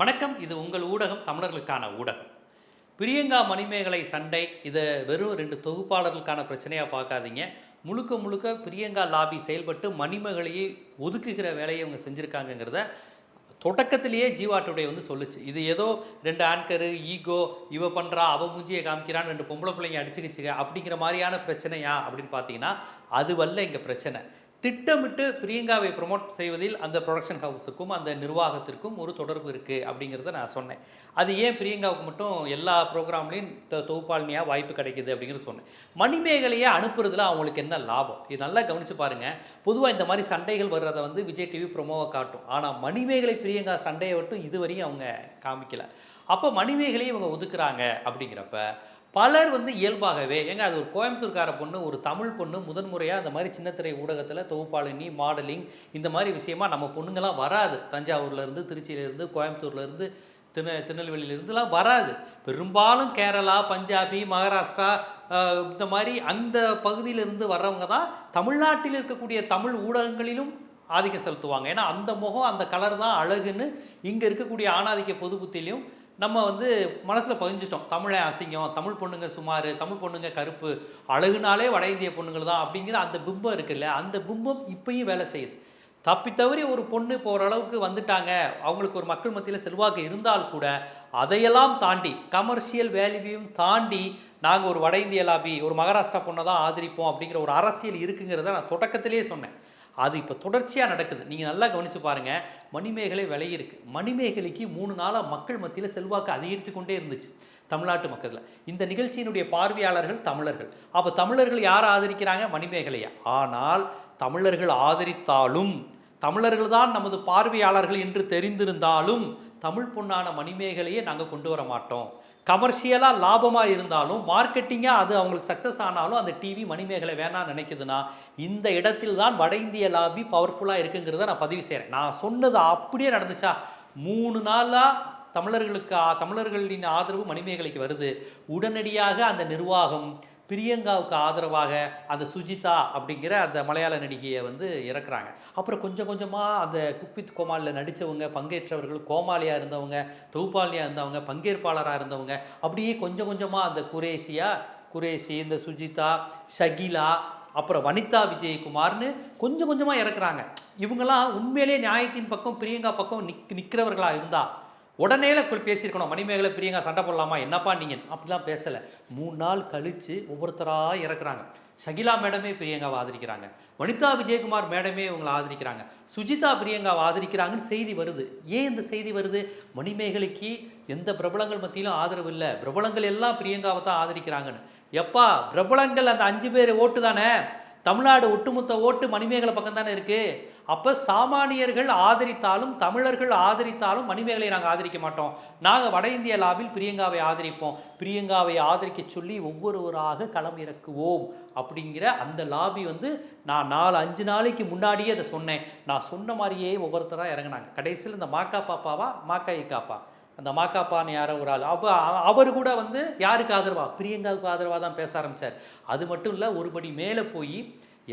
வணக்கம். இது உங்கள் ஊடகம் தமிழர்களுக்கான ஊடகம். பிரியங்கா மணிமேகலை சண்டை இதை வெறும் ரெண்டு தொகுப்பாளர்களுக்கான பிரச்சனையாக பார்க்காதீங்க. முழுக்க முழுக்க பிரியங்கா லாபி செயல்பட்டு மணிமேகலையை ஒதுக்குகிற வேலையை அவங்க செஞ்சுருக்காங்கங்கிறத தொடக்கத்திலேயே ஜீவா டுடே வந்து சொல்லுச்சு. இது ஏதோ ரெண்டு ஆங்கரு ஈகோ இவ பண்ணுறா அவ மூஞ்சியை காமிக்கிறான்னு ரெண்டு பொம்பளை பிள்ளைங்க அடிச்சுக்கிச்சுங்க அப்படிங்கிற மாதிரியான பிரச்சனையா அப்படின்னு பார்த்தீங்கன்னா அதுவல்ல இங்கே பிரச்சனை. திட்டமிட்டு பிரியங்காவை ப்ரொமோட் செய்வதில் அந்த ப்ரொடக்ஷன் ஹவுஸுக்கும் அந்த நிர்வாகத்திற்கும் ஒரு தொடர்பு இருக்குது அப்படிங்கிறத நான் சொன்னேன். அது ஏன் பிரியங்காவுக்கு மட்டும் எல்லா ப்ரோக்ராம்லேயும் தொகுப்பாளினியாக வாய்ப்பு கிடைக்குது அப்படிங்கிறது சொன்னேன். மணிமேகலையை அனுப்புறதுல அவங்களுக்கு என்ன லாபம்? இது நல்லா கவனித்து பாருங்கள் பொதுவாக இந்த மாதிரி சண்டைகள் வர்றதை வந்து விஜய் டிவி ப்ரொமோவை காட்டும். ஆனால் மணிமேகலை பிரியங்கா சண்டையை மட்டும் இதுவரையும் அவங்க காமிக்கல. அப்போ மணிமேகலையை இவங்க ஒதுக்குறாங்க அப்படிங்கிறப்ப பலர் வந்து இயல்பாகவே ஏங்க அது ஒரு கோயம்புத்தூர்கார பொண்ணு ஒரு தமிழ் பொண்ணு முதன்முறையாக அந்த மாதிரி சின்னத்திரை ஊடகத்தில் தொகுப்பாளினி மாடலிங் இந்த மாதிரி விஷயமா நம்ம பொண்ணுங்கள்லாம் வராது. தஞ்சாவூர்லேருந்து திருச்சியிலேருந்து கோயம்புத்தூர்லேருந்து திரு திருநெல்வேலியிலேருந்துலாம் வராது. பெரும்பாலும் கேரளா பஞ்சாபி மகாராஷ்டிரா இந்த மாதிரி அந்த பகுதியிலிருந்து வர்றவங்க தான் தமிழ்நாட்டில் இருக்கக்கூடிய தமிழ் ஊடகங்களிலும் ஆதிக்கம் செலுத்துவாங்க. ஏன்னா அந்த முகம் அந்த கலர் தான் அழகுன்னு இங்கே இருக்கக்கூடிய ஆணாதிக்க பொது புத்திலையும் நம்ம வந்து மனசில் பதிஞ்சிட்டோம். தமிழை அசிங்கம் தமிழ் பொண்ணுங்க சுமார் தமிழ் பொண்ணுங்க கருப்பு அழகுனாலே வட இந்திய பொண்ணுங்கள் தான் அப்படிங்கிற அந்த பிம்பம் இருக்குல்ல அந்த பிம்பம் இப்பயும் வேலை செய்யுது. தப்பி தவறி ஒரு பொண்ணு இப்போ ஓரளவுக்கு வந்துட்டாங்க. அவங்களுக்கு ஒரு மக்கள் மத்தியில் செல்வாக்கு இருந்தால் கூட அதையெல்லாம் தாண்டி கமர்ஷியல் வேல்யூவையும் தாண்டி நாங்கள் ஒரு வட இந்திய லாபி ஒரு மகாராஷ்டிரா பொண்ணை தான் ஆதரிப்போம் அப்படிங்கிற ஒரு அரசியல் இருக்குங்கிறத நான் தொடக்கத்திலேயே சொன்னேன். அது இப்போ தொடர்ச்சியாக நடக்குது. நீங்கள் நல்லா கவனித்து பாருங்கள் மணிமேகலை விலையிருக்கு மணிமேகலைக்கு மூணு நாளாக மக்கள் மத்தியில் செல்வாக்கு அதிகரித்து கொண்டே இருந்துச்சு தமிழ்நாட்டு மக்களில். இந்த நிகழ்ச்சியினுடைய பார்வையாளர்கள் தமிழர்கள். அப்போ தமிழர்கள் யார் ஆதரிக்கிறாங்க? மணிமேகலையை. ஆனால் தமிழர்கள் ஆதரித்தாலும் தமிழர்கள் தான் நமது பார்வையாளர்கள் என்று தெரிந்திருந்தாலும் தமிழ் பொண்ணான மணிமேகலையை நாங்கள் கொண்டு வர மாட்டோம். கமர்ஷியலாக லாபமாக இருந்தாலும் மார்க்கெட்டிங்காக அது அவங்களுக்கு சக்ஸஸ் ஆனாலும் அந்த டிவி மணிமேகலை வேணாம்னு நினைக்குதுன்னா இந்த இடத்தில் தான் வட இந்திய லாபி பவர்ஃபுல்லாக இருக்குங்கிறத நான் பதிவு செய்கிறேன் நான் சொன்னது அப்படியே நடந்துச்சா? மூணு நாளாக தமிழர்களுக்கு தமிழர்களின் ஆதரவு மணிமேகலைக்கு வருது. உடனடியாக அந்த நிர்வாகம் பிரியங்காவுக்கு ஆதரவாக அந்த சுஜிதா அப்படிங்கிற அந்த மலையாள நடிகையை வந்து இறக்குறாங்க. அப்புறம் கொஞ்சம் கொஞ்சமாக அந்த குக்வித் கோமாளில் நடித்தவங்க பங்கேற்றவர்கள் கோமாளியாக இருந்தவங்க தொகுப்பாளியாக இருந்தவங்க பங்கேற்பாளராக இருந்தவங்க அப்படியே கொஞ்சம் கொஞ்சமாக அந்த குரேஷியா குரேஷி இந்த சுஜிதா ஷகிலா அப்புறம் வனிதா விஜயகுமார்னு கொஞ்சம் கொஞ்சமாக இறக்குறாங்க. இவங்கெல்லாம் உண்மையிலே நியாயத்தின் பக்கம் பிரியங்கா பக்கம் நிக் நிற்கிறவர்களாக இருந்தால் உடனேல போய் பேசியிருக்கணும் மணிமேகலை பிரியங்கா சண்டை போடலாமா? என்னப்பா நீங்கள் அப்படிலாம் பேசலை. மூணு நாள் கழித்து ஒவ்வொருத்தராக இறக்குறாங்க. ஷகிலா மேடமே பிரியங்காவை ஆதரிக்கிறாங்க. வனிதா விஜயகுமார் மேடமே இவங்களை ஆதரிக்கிறாங்க. சுஜிதா பிரியங்காவை ஆதரிக்கிறாங்கன்னு செய்தி வருது. ஏன் இந்த செய்தி வருது? மணிமேகலைக்கு எந்த பிரபலங்கள் மத்தியிலும் ஆதரவு இல்லை. பிரபலங்கள் எல்லாம் பிரியங்காவை தான் ஆதரிக்கிறாங்கன்னு. எப்பா பிரபலங்கள் அந்த அஞ்சு பேர் ஓட்டு தானே? தமிழ்நாடு ஒட்டுமொத்த ஓட்டு மணிமேகலை பக்கம் தானே இருக்கு. அப்போ சாமானியர்கள் ஆதரித்தாலும் தமிழர்கள் ஆதரித்தாலும் மணிமேகலை நாங்கள் ஆதரிக்க மாட்டோம். நாங்கள் வட இந்திய லாபில் பிரியங்காவை ஆதரிப்போம். பிரியங்காவை ஆதரிக்க சொல்லி ஒவ்வொருவராக களம் இறக்குவோம் அப்படிங்கிற அந்த லாபி வந்து நான் நாலு அஞ்சு நாளைக்கு முன்னாடியே அதை சொன்னேன். நான் சொன்ன மாதிரியே ஒவ்வொருத்தராக இறங்குனாங்க. கடைசியில் இந்த மாக்கா பாப்பாவா மாக்கா காப்பா அந்த மாக்காப்பான்னு யாரோ ஒரு ஆள். அப்போ அவர் கூட வந்து யாருக்கு ஆதரவா? பிரியங்காவுக்கு ஆதரவாக தான் பேச ஆரம்பித்தார் அது மட்டும் இல்லை ஒருபடி மேலே போய்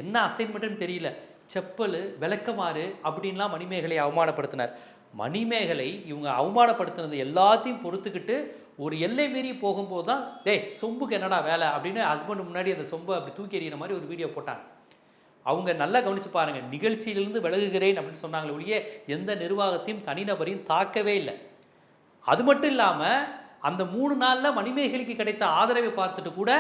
என்ன அசைன்மெண்ட்டுன்னு தெரியல. செப்பல் விளக்கமாறு அப்படின்லாம் மணிமேகலை அவமானப்படுத்தினார். மணிமேகலை இவங்க அவமானப்படுத்தினது எல்லாத்தையும் பொறுத்துக்கிட்டு ஒரு எல்லை மீறி போகும்போது தான் டேய் சொம்புக்கு என்னடா வேலை? அப்படின்னு ஹஸ்பண்ட் முன்னாடி அந்த சொம்பை அப்படி தூக்கி எறிகிற மாதிரி ஒரு வீடியோ போட்டாங்க. அவங்க நல்லா கவனித்து பாருங்கள் நிகழ்ச்சியிலிருந்து விலகுகிறேன் அப்படின்னு சொன்னாங்களே ஒழிய எந்த நிர்வாகத்தையும் தனிநபரையும் தாக்கவே இல்லை. அது மட்டும் இல்லாமல் அந்த மூணு நாளில் மணிமேகலைக்கு கிடைத்த ஆதரவை பார்த்துட்டு கூட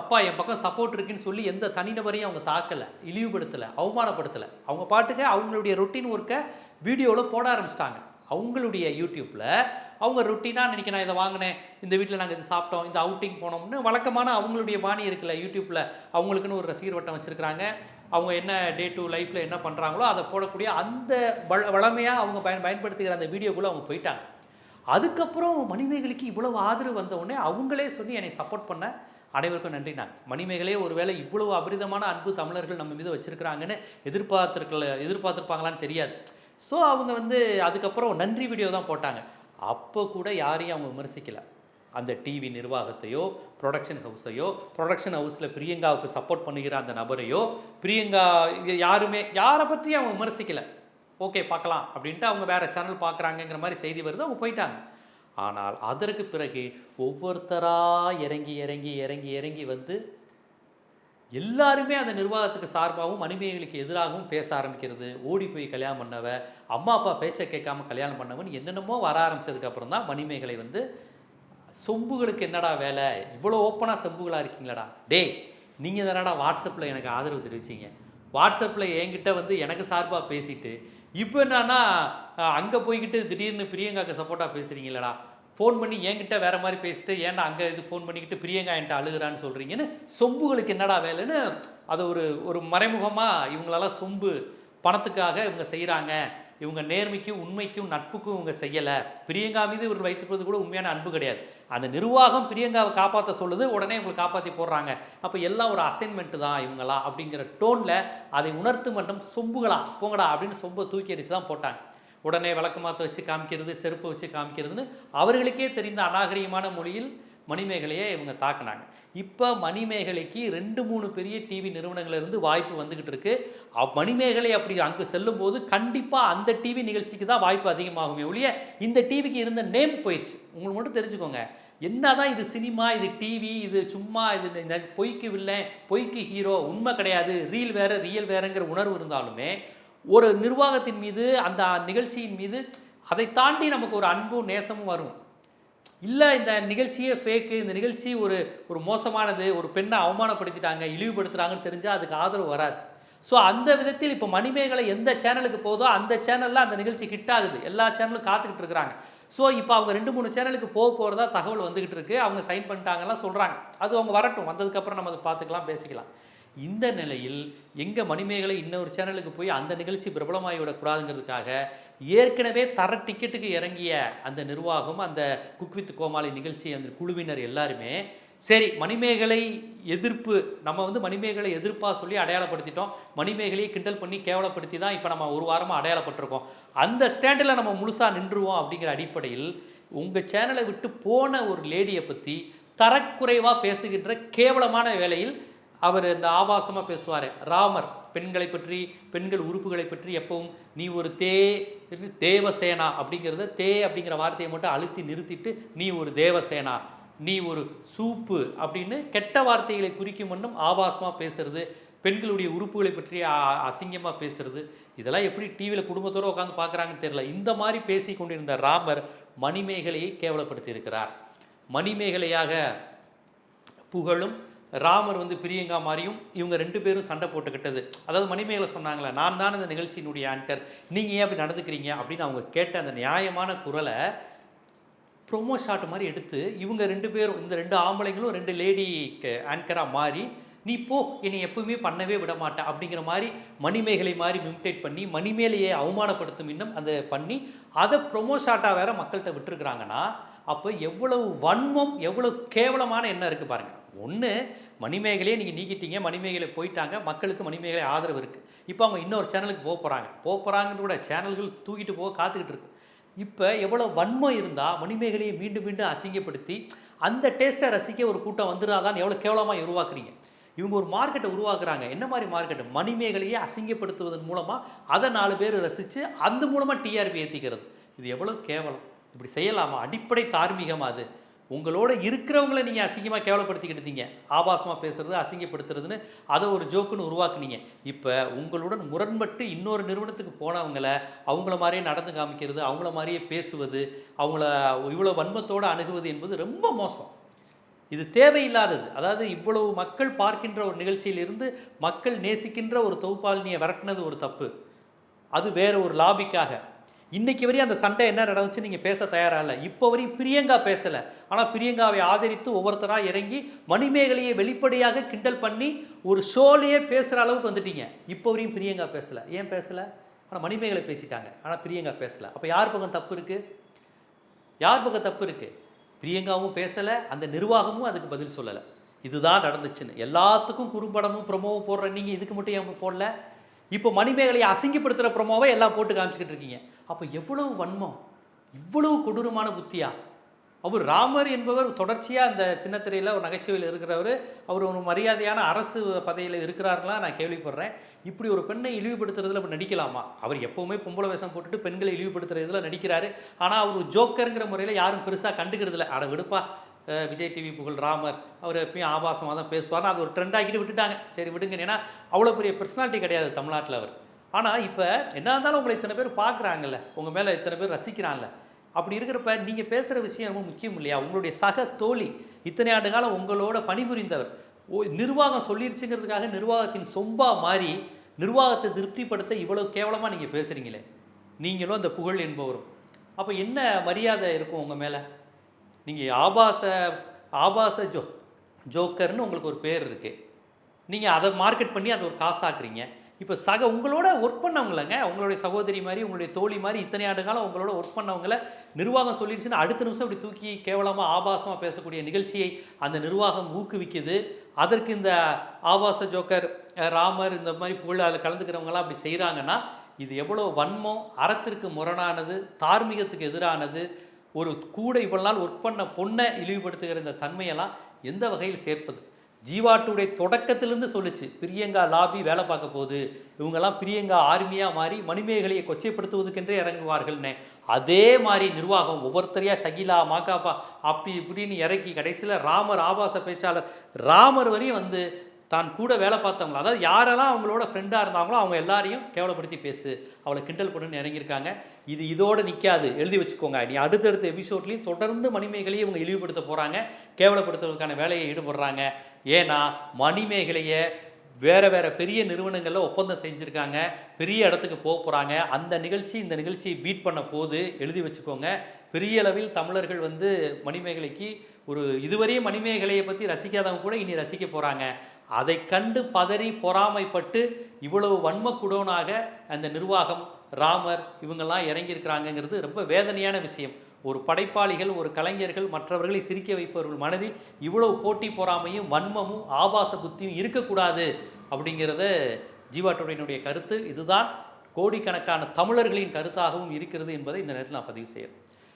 அப்பா என் பக்கம் சப்போர்ட் இருக்குன்னு சொல்லி எந்த தனிநபரையும் அவங்க தாக்கலை இழிவுபடுத்தலை அவமானப்படுத்தலை. அவங்க பாட்டுக்கு அவங்களுடைய ரொட்டீன் ஒர்க்கை வீடியோவில் போட ஆரம்பிச்சிட்டாங்க. அவங்களுடைய யூடியூப்பில் அவங்க ருட்டீனாக நினைக்க நான் இதை வாங்கினேன் இந்த வீட்டில் நாங்கள் இது சாப்பிட்டோம் இந்த அவுட்டிங் போனோம்னு வழக்கமான அவங்களுடைய பாணி இருக்குல்ல யூடியூப்பில் அவங்களுக்குன்னு ஒரு ரசிகர் வட்டம் வச்சுருக்கிறாங்க. அவங்க என்ன டே டு லைஃப்பில் என்ன பண்ணுறாங்களோ அதை போடக்கூடிய அந்த வள வளமையாக அவங்க பயன் பயன்படுத்துகிற அந்த வீடியோக்குள்ளே அவங்க போயிட்டாங்க. அதுக்கப்புறம் மணிமேகலைக்கு இவ்வளவு ஆதரவு வந்த உடனே அவங்களே சொல்லி என்னை சப்போர்ட் பண்ண அனைவருக்கும் நன்றி நான். மணிமேகலையே ஒருவேளை இவ்வளவு அபரிதமான அன்பு தமிழர்கள் நம்ம மீது வச்சிருக்கிறாங்கன்னு எதிர்பார்த்துருக்கல எதிர்பார்த்துருப்பாங்களான்னு தெரியாது. ஸோ அவங்க வந்து அதுக்கப்புறம் நன்றி வீடியோ தான் போட்டாங்க. அப்போ கூட யாரையும் அவங்க விமர்சிக்கலை. அந்த டிவி நிர்வாகத்தையோ ப்ரொடக்ஷன் ஹவுஸையோ ப்ரொடக்ஷன் ஹவுஸில் பிரியங்காவுக்கு சப்போர்ட் பண்ணுகிற அந்த நபரையோ பிரியங்கா யாருமே யாரை பற்றியும் அவங்க விமர்சிக்கலை. ஓகே பார்க்கலாம் அப்படின்ட்டு அவங்க வேறு சேனல் பார்க்குறாங்கங்கிற மாதிரி செய்தி வருது அவங்க போயிட்டாங்க. ஆனால் அதற்கு பிறகு ஒவ்வொருத்தராக இறங்கி இறங்கி இறங்கி இறங்கி வந்து எல்லாருமே அந்த நிர்வாகத்துக்கு சார்பாகவும் மணிமேகலைக்கு எதிராகவும் பேச ஆரம்பிக்கிறது. ஓடி போய் கல்யாணம் பண்ணவ அம்மா அப்பா பேச்சை கேட்காம கல்யாணம் பண்ணவன் என்னென்னமோ வர ஆரம்பித்ததுக்கப்புறம் தான் மணிமேகலை வந்து சொம்புகளுக்கு என்னடா வேலை? இவ்வளோ ஓப்பனாக சொம்புகளாக இருக்கீங்களாடா? டேய் நீங்கள் தானடா வாட்ஸ்அப்பில் எனக்கு ஆதரவு தெரிவிச்சீங்க. வாட்ஸ்அப்பில் என்கிட்ட வந்து எனக்கு சார்பாக பேசிட்டு இப்போ என்னன்னா அங்கே போய்கிட்டு திடீர்னு பிரியங்காக்கு சப்போர்ட்டாக பேசுகிறீங்களடா ஃபோன் பண்ணி என்கிட்ட வேற மாதிரி பேசிட்டு ஏன்டா அங்கே இது ஃபோன் பண்ணிக்கிட்டு பிரியங்கா என்கிட்ட அழுகுறான்னு சொல்கிறீங்கன்னு சொம்புகளுக்கு என்னடா வேலைன்னு அதை ஒரு ஒரு மறைமுகமாக இவங்களெல்லாம் சொம்பு பணத்துக்காக இவங்க செய்கிறாங்க இவங்க நேர்மைக்கும் உண்மைக்கும் நட்புக்கும் இவங்க செய்யலை. பிரியங்கா மீது இவர் வைத்திருப்பது கூட உண்மையான அன்பு கிடையாது. அந்த நிர்வாகம் பிரியங்காவை காப்பாற்ற சொல்லுது உடனே இவங்களை காப்பாற்றி போடுறாங்க. அப்போ எல்லாம் ஒரு அசைன்மெண்ட் தான் இவங்களா அப்படிங்கிற டோனில் அதை உணர்த்து மட்டும் சொம்புகளா போங்கடா அப்படின்னு சொம்பை தூக்கி அடித்து தான் போட்டாங்க. உடனே விளக்கமாத்த வச்சு காமிக்கிறது செருப்பை வச்சு காமிக்கிறதுன்னு அவர்களுக்கே தெரிந்த அநாகரிகமான மொழியில் மணிமேகலையை இவங்க தாக்குனாங்க. இப்போ மணிமேகலைக்கு ரெண்டு மூணு பெரிய டிவி நிறுவனங்கள்லேருந்து வாய்ப்பு வந்துக்கிட்டு இருக்கு. மணிமேகலை அப்படி அங்கே செல்லும்போது கண்டிப்பாக அந்த டிவி நிகழ்ச்சிக்கு தான் வாய்ப்பு அதிகமாகுமே ஒழிய இந்த டிவிக்கு இருந்த நேம் போயிடுச்சு உங்களுக்கு மட்டும் தெரிஞ்சுக்கோங்க. என்னதான் இது சினிமா இது டிவி இது சும்மா இது இந்த பொய்க்கு வில்லன் பொய்க்கு ஹீரோ உண்மை கிடையாது. ரீல் வேற ரியல் வேறங்கிற உணர்வு இருந்தாலுமே ஒரு நிர்வாகத்தின் மீது அந்த நிகழ்ச்சியின் மீது அதை தாண்டி நமக்கு ஒரு அன்பும் நேசமும் வரும். இல்லை இந்த நிகழ்ச்சியே ஃபேக்கு இந்த நிகழ்ச்சி ஒரு ஒரு மோசமானது ஒரு பெண்ணை அவமானப்படுத்திட்டாங்க இழிவுபடுத்துகிறாங்கன்னு தெரிஞ்சால் அதுக்கு ஆதரவு வராது. ஸோ அந்த விதத்தில் இப்போ மணிமேகலை எந்த சேனலுக்கு போதோ அந்த சேனலில் அந்த நிகழ்ச்சி ஹிட் ஆகுது. எல்லா சேனலும் காத்துக்கிட்டு இருக்கிறாங்க. ஸோ இப்போ அவங்க ரெண்டு மூணு சேனலுக்கு போக போகிறதா தகவல் வந்துக்கிட்டு இருக்கு. அவங்க சைன் பண்ணிட்டாங்கலாம் சொல்கிறாங்க அது அவங்க வரட்டும். வந்ததுக்கப்புறம் நம்ம அதை பார்த்துக்கலாம் பேசிக்கலாம். இந்த நிலையில் எங்கள் மணிமேகலை இன்னொரு சேனலுக்கு போய் அந்த நிகழ்ச்சி பிரபலமாகி விடக்கூடாதுங்கிறதுக்காக ஏற்கனவே தர டிக்கெட்டுக்கு இறங்கிய அந்த நிர்வாகம் அந்த குக் வித் கோமாளி நிகழ்ச்சி அந்த குழுவினர் எல்லாருமே சரி மணிமேகலை எதிர்ப்பு நம்ம வந்து மணிமேகலை எதிர்ப்பாக சொல்லி அடையாளப்படுத்திட்டோம். மணிமேகலையை கிண்டல் பண்ணி கேவலப்படுத்தி தான் இப்போ நம்ம ஒரு வாரமாக அடையாளப்பட்டிருக்கோம். அந்த ஸ்டாண்டில் நம்ம முழுசாக நின்றுவோம் அப்படிங்கிற அடிப்படையில் உங்கள் சேனலை விட்டு போன ஒரு லேடியை பற்றி தரக்குறைவாக பேசுகின்ற கேவலமான வேலையில் அவர் இந்த ஆபாசமாக பேசுவார். ராமர் பெண்களை பற்றி பெண்கள் உறுப்புகளை பற்றி எப்பவும் நீ ஒரு தே தேவசேனா அப்படிங்கிறத தே அப்படிங்கிற வார்த்தையை மட்டும் அழுத்தி நிறுத்திட்டு நீ ஒரு தேவசேனா நீ ஒரு சூப்பு அப்படின்னு கெட்ட வார்த்தைகளை குறிக்கும் வண்ணம் ஆபாசமாக பேசுறது பெண்களுடைய உறுப்புகளை பற்றி அசிங்கமாக பேசுறது இதெல்லாம் எப்படி டிவியில் குடும்பத்தோடு உட்காந்து பார்க்குறாங்கன்னு தெரியல. இந்த மாதிரி பேசி கொண்டிருந்த ராமர் மணிமேகலையை கேவலப்படுத்தி இருக்கிறார் மணிமேகலையாக புகழும் ராமர் வந்து பிரியங்கா மாதிரியும் இவங்க ரெண்டு பேரும் சண்டை போட்டுக்கிட்டது. அதாவது மணிமேகலை சொன்னாங்களே நான் தான் இந்த நிகழ்ச்சியினுடைய ஆங்கர் நீங்கள் ஏன் அப்படி நடந்துக்கிறீங்க? அப்படின்னு அவங்க கேட்ட அந்த நியாயமான குரலை ப்ரொமோ ஷாட் மாதிரி எடுத்து இவங்க ரெண்டு பேரும் இந்த ரெண்டு ஆம்பளைங்களும் ரெண்டு லேடி ஆங்கராக மாறி நீ போ என்னை எப்பவுமே பண்ணவே விட மாட்டேன் அப்படிங்கிற மாதிரி மணிமேகலை மாதிரி மிமிடேட் பண்ணி மணிமேலையை அவமானப்படுத்தும் இன்னும் அதை பண்ணி அதை ப்ரொமோ ஷாட்டாக வேற மக்கள்கிட்ட விட்டுருக்குறாங்கன்னா அப்போ எவ்வளவு வன்மம் எவ்வளவு கேவலமான எண்ணம் இருக்குது பாருங்கள் ஒன்று மணிமேகலையே நீங்கள் நீக்கிட்டீங்க மணிமேகலை போயிட்டாங்க மக்களுக்கு மணிமேகலை ஆதரவு இருக்குது இப்போ அவங்க இன்னொரு சேனலுக்கு போக போகிறாங்க போக போகிறாங்கன்னு கூட சேனல்கள் தூக்கிட்டு போக காத்துக்கிட்டு இருக்கு. இப்போ எவ்வளோ வன்மம் இருந்தால் மணிமேகலையை மீண்டும் மீண்டும் அசிங்கப்படுத்தி அந்த டேஸ்ட்டை ரசிக்க ஒரு கூட்டம் வந்துடாதான் எவ்வளோ கேவலமாக உருவாக்குறீங்க. இவங்க ஒரு மார்க்கெட்டை உருவாக்குறாங்க. என்ன மாதிரி மார்க்கெட் மணிமேகலையை அசிங்கப்படுத்துவதன் மூலமாக அதை நாலு பேர் ரசித்து அந்த மூலமாக டிஆர்பி ஏற்றிக்கிறது இது எவ்வளோ கேவலம். இப்படி செய்யலாமா? அடிப்படை தார்மீகமாக அது. உங்களோட இருக்கிறவங்கள நீங்கள் அசிங்கமாக கேவலப்படுத்திக்கிட்டு இருந்தீங்க. ஆபாசமாக பேசுறது அசிங்கப்படுத்துறதுன்னு அதை ஒரு ஜோக்குன்னு உருவாக்குனீங்க. இப்போ உங்களுடன் முரண்பட்டு இன்னொரு நிறுவனத்துக்கு போனவங்கள அவங்கள மாதிரியே நடந்து காமிக்கிறது அவங்கள மாதிரியே பேசுவது அவங்கள இவ்வளோ வன்மத்தோடு அணுகுவது என்பது ரொம்ப மோசம். இது தேவையில்லாதது. அதாவது இவ்வளவு மக்கள் பார்க்கின்ற ஒரு நிகழ்ச்சியிலிருந்து மக்கள் நேசிக்கின்ற ஒரு தொகுப்பாளினியை விரட்டினது ஒரு தப்பு. அது வேற ஒரு லாபிக்காக. இன்னைக்கு வரையும் அந்த சண்டை என்ன நடந்துச்சு நீங்கள் பேச தயாராக இல்லை. இப்போ வரையும் பிரியங்கா பேசலை. ஆனால் பிரியங்காவை ஆதரித்து ஒவ்வொருத்தராக இறங்கி மணிமேகலையை வெளிப்படையாக கிண்டல் பண்ணி ஒரு ஷோலையே பேசுகிற அளவுக்கு வந்துட்டீங்க. இப்போ வரையும் பிரியங்கா பேசலை. ஏன் பேசலை? ஆனால் மணிமேகலை பேசிட்டாங்க. ஆனால் பிரியங்கா பேசலை. அப்போ யார் பக்கம் தப்பு இருக்குது யார் பக்கம் தப்பு இருக்குது பிரியங்காவும் பேசலை. அந்த நிர்வாகமும் அதுக்கு பதில் சொல்லலை. இதுதான் நடந்துச்சுன்னு. எல்லாத்துக்கும் குறும்படமும் ப்ரொமோவும் போடுற நீங்கள் இதுக்கு மட்டும் ஏன் போடல? இப்போ மணிமேகலையை அசிங்கப்படுத்துகிற ப்ரொமோவை எல்லாம் போட்டு காமிச்சிக்கிட்டு இருக்கீங்க. அப்போ எவ்வளவு வன்மம் இவ்வளவு கொடூரமான புத்தியா? அவர் ராமர் என்பவர் தொடர்ச்சியாக அந்த சின்னத்திரையில் ஒரு நகைச்சுவையில் இருக்கிறவர். அவர் ஒரு மரியாதையான அரசு பதவியில் இருக்கிறாருலாம் நான் கேள்விப்படுறேன். இப்படி ஒரு பெண்ணை இழிவுபடுத்துறதுல அப்படி நடிக்கலாமா? அவர் எப்போவுமே பொம்பளை வேஷம் போட்டுட்டு பெண்களை இழிவுபடுத்துறதுல நடிக்கிறாரு. ஆனால் அவர் ஜோக்கருங்கிற முறையில் யாரும் பெருசாக கண்டுக்கிறதில்ல. அட விடுப்பா விஜய் டிவி புகழ் ராமர் அவர் எப்பயும் ஆபாசமாக தான் பேசுவார்னு அது ஒரு ட்ரெண்ட் ஆக்கிட்டு விட்டுட்டாங்க. சரி விடுங்க ஏன்னா அவ்வளோ பெரிய பர்சனாலிட்டி கிடையாது தமிழ்நாட்டில் அவர். ஆனால் இப்போ என்ன இருந்தாலும் உங்களை இத்தனை பேர் பார்க்குறாங்கல்ல உங்கள் மேலே இத்தனை பேர் ரசிக்கிறாங்கல்ல அப்படி இருக்கிறப்ப நீங்கள் பேசுகிற விஷயம் ரொம்ப முக்கியம் இல்லையா? உங்களுடைய சக தோழி இத்தனை ஆண்டு காலம் உங்களோட பணிபுரிந்தவர். ஓ நிர்வாகம் சொல்லிருச்சுங்கிறதுக்காக நிர்வாகத்தின் சொம்பா மாறி நிர்வாகத்தை திருப்திப்படுத்த இவ்வளோ கேவலமாக நீங்கள் பேசுகிறீங்களே நீங்களும் அந்த புகழ் என்பவரும். அப்போ என்ன மரியாதை இருக்கும் உங்கள் மேலே? நீங்கள் ஆபாச ஆபாச ஜோ ஜோக்கர்னு உங்களுக்கு ஒரு பேர் இருக்குது நீங்கள் அதை மார்க்கெட் பண்ணி அதை ஒரு காசாக்குறீங்க. இப்போ சக உங்களோட ஒர்க் பண்ணவங்களங்க உங்களுடைய சகோதரி மாதிரி உங்களுடைய தோழி மாதிரி இத்தனை ஆண்டு காலம் உங்களோட ஒர்க் பண்ணவங்கள நிர்வாகம் சொல்லிடுச்சுன்னா அடுத்த நிமிஷம் இப்படி தூக்கி கேவலமாக ஆபாசமாக பேசக்கூடிய நிகழ்ச்சியை அந்த நிர்வாகம் ஊக்குவிக்குது. அதற்கு இந்த ஆபாச ஜோக்கர் ராமர் இந்த மாதிரி புகழ் கலந்துக்கிறவங்களாம் அப்படி செய்கிறாங்கன்னா இது எவ்வளோ வன்மம் அறத்திற்கு முரணானது தார்மீகத்துக்கு எதிரானது ஒரு கூட இவ்வளவு நாள் ஒர்க் பண்ண பொண்ணை இழிவுபடுத்துகிற இந்த தன்மையெல்லாம் எந்த வகையில் சேர்ப்பது? ஜீவாட்டுடைய தொடக்கத்திலிருந்து சொல்லுச்சு பிரியங்கா லாபி வேலை பார்க்க போகுது இவங்கெல்லாம் பிரியங்கா ஆர்மியாக மாறி மணிமேகலையை கொச்சைப்படுத்துவதுக்கென்றே இறங்குவார்கள்னே. அதே மாதிரி நிர்வாகம் ஒவ்வொருத்தரையா ஷகிலா மாக்காப்பா அப்படி இப்படின்னு இறக்கி கடைசியில் ராமர் ஆபாச பேச்சாளர் ராமர் வரையும் வந்து தான் கூட வேலை பார்த்தவங்கள? அதாவது யாரெல்லாம் அவங்களோட ஃப்ரெண்டாக இருந்தாங்களோ அவங்க எல்லாரையும் கேவலப்படுத்தி பேசு. அவளை கிண்டல் பண்ணுன்னு இறங்கியிருக்காங்க. இது இதோடு நிற்காது எழுதி வச்சுக்கோங்க. நீ அடுத்தடுத்த எபிசோட்லையும் தொடர்ந்து மணிமேகலையை இவங்க இழிவுபடுத்த போகிறாங்க கேவலப்படுத்துவதற்கான வேலையை ஈடுபடுறாங்க. ஏன்னா மணிமேகலையை வேறு வேறு பெரிய நிறுவனங்களில் ஒப்பந்தம் செஞ்சுருக்காங்க. பெரிய இடத்துக்கு போக போகிறாங்க அந்த நிகழ்ச்சி இந்த நிகழ்ச்சியை பீட் பண்ண போது எழுதி வச்சுக்கோங்க. பெரிய அளவில் தமிழர்கள் வந்து மணிமேகலைக்கு ஒரு இதுவரையும் மணிமேகலையை பற்றி ரசிக்காதவங்க கூட இனி ரசிக்க போகிறாங்க அதை கண்டு பதறி பொறாமைப்பட்டு இவ்வளவு வன்மக்குடோனாக அந்த நிர்வாகம் ராமர் இவங்கெல்லாம் இறங்கியிருக்கிறாங்கங்கிறது ரொம்ப வேதனையான விஷயம். ஒரு படைப்பாளிகள் ஒரு கலைஞர்கள் மற்றவர்களை சிரிக்க வைப்பவர்கள் மனதில் இவ்வளவு போட்டி பொறாமையும் வன்மமும் ஆபாச புத்தியும் இருக்கக்கூடாது அப்படிங்கிறத ஜீவாட்டுடையினுடைய கருத்து. இதுதான் கோடிக்கணக்கான தமிழர்களின் கருத்தாகவும் இருக்கிறது என்பதை இந்த நேரத்தில் நான் பதிவு செய்கிறேன்.